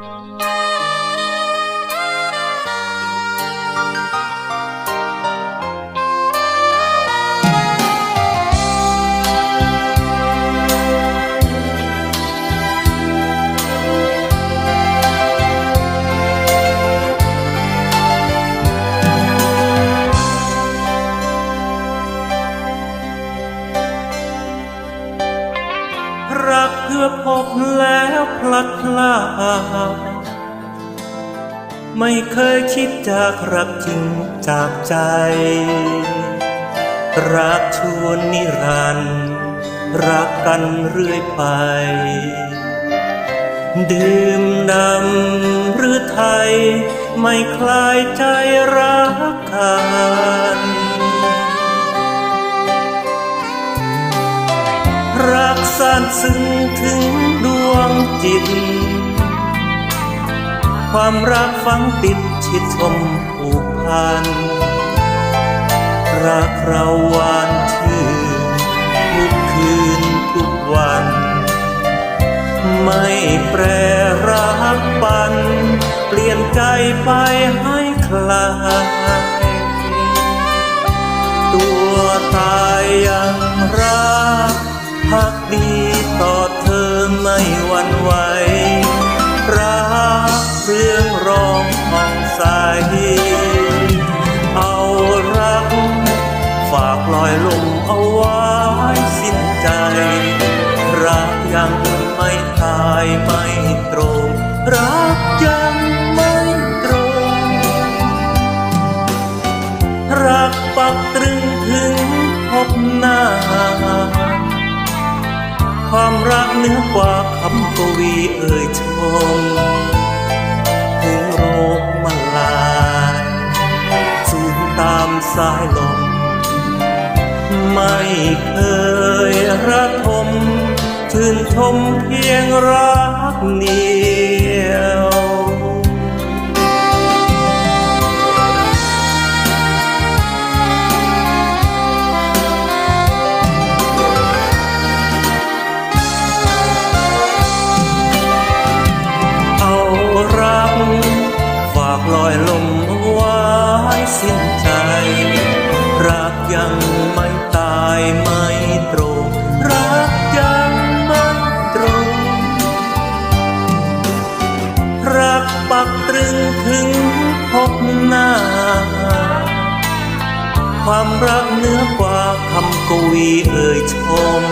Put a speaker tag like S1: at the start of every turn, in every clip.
S1: Thank you. รักเพื่อพบแล้วพลัดพราไม่เคยคิดจากรักจริงจากใจ รักชวนนิรันดร์รักกันเรื่อยไป ดื่มดำหรือไทย ไม่คลายใจรักกัน รักสานซึ้งถึงดวงจิต ความรักฝังติดชิดชมผูกพัน รักเราหวานชื่นทุกคืนทุกวัน ไม่แปรรักปัน เปลี่ยนใจไปให้ครตัว ดีต่อเธอไม่หวั่นไหวรักเรื่องรองของใสเอารัก ฝากลอยลมเอาไว้สิ้นใจ รักยังไม่ตายไม่ตรงรัก ความรักเหนือกว่าคำกวีเอ่ยชม ถึงโรคมาลายสูญตามสายลม ไม่เคยระทมชื่นชมเพียงรักเดียว ลอยลมไว้สิ้นใจ รักยังไม่ตายไม่ตรง รักยังไม่ตรง รักปักตรึงถึงพบหน้า ความรักเหนือกว่าคำกวีเอ่ยชม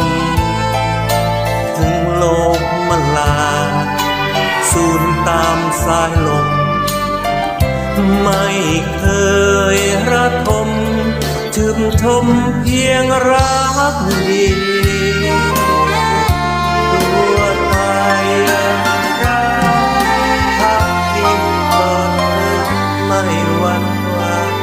S1: ถึงโลกมลาสูญตามสายลม ไม่เคยระทมถึงทมเพียงรักเดีตัวตายรักพักติดก่อนไม่วันวาน